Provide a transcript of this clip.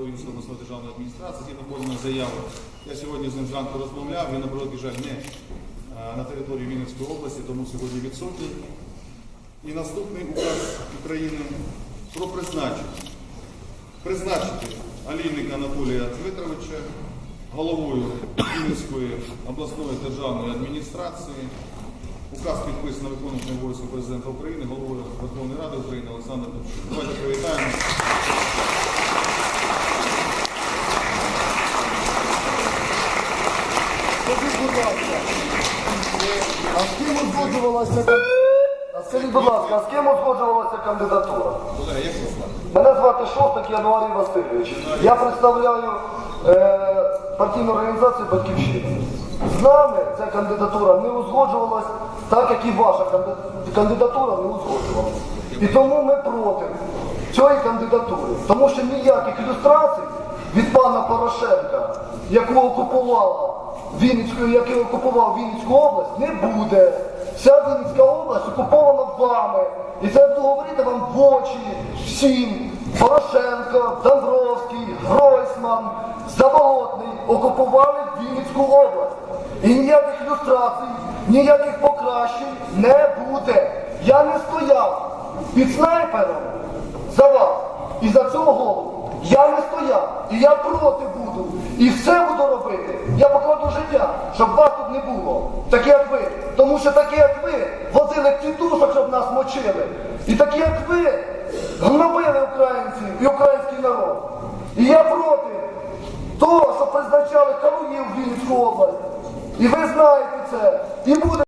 Обласної державної адміністрації, згідно поданої заяви. Я сьогодні з ним зранку розмовляв, він на жаль не е, на території Вінницької області, тому сьогодні відсутній. І наступний указ України про призначення. Призначити Алійника Анатолія Дмитровича головою Вінницької обласної державної адміністрації. Указ підписано виконуючим обов'язком президента України, головою Верховної Ради України Олександром Довчуком. Давайте привітаємо. Скажіть, будь ласка, а з ким узгоджувалася скажіть, будь ласка, з ким узгоджувалася кандидатура? Мене звати Шостак Януарій Васильович. Я представляю е, партійну організацію Батьківщина. З нами ця кандидатура не узгоджувалась, так як і ваша кандидатура не узгоджувалася. І тому ми проти цієї кандидатури. Тому що ніяких ілюстрацій від пана Порошенка, якого окупувала Вінницьку, який окупував Вінницьку область, не буде. Вся Вінницька область окупована вами. І це буду говорити вам в очі всім. Порошенко, Домбровський, Гройсман, Заболотний окупували Вінницьку область. І ніяких ілюстрацій, ніяких покращень не буде. Я не стояв під снайпером за вас і за цього голову. Я не стояв, і я проти буду. І все буду робити. Я покладу життя, щоб вас тут не було. Такі як ви. Тому що такі, як ви, возили тітушок, щоб нас мочили. І такі, як ви, гнобили українців і український народ. І я проти того, що призначали Калуїв в Вінницьку область. І ви знаєте це. І буде